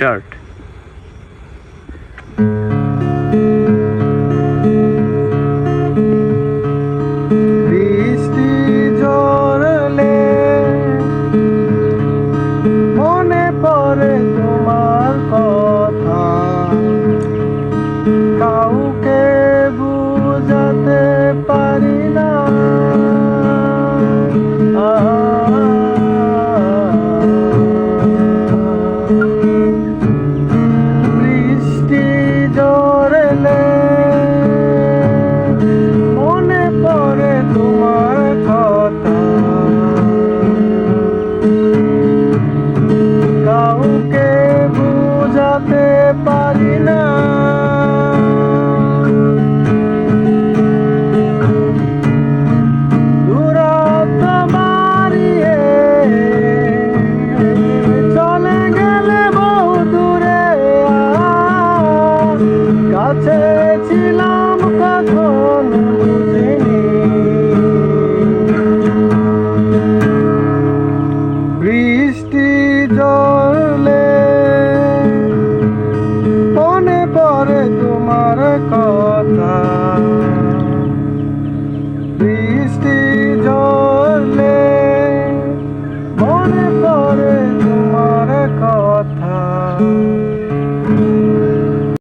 start. কাছে ছিলাম কখন বুঝিনি বৃষ্টি জল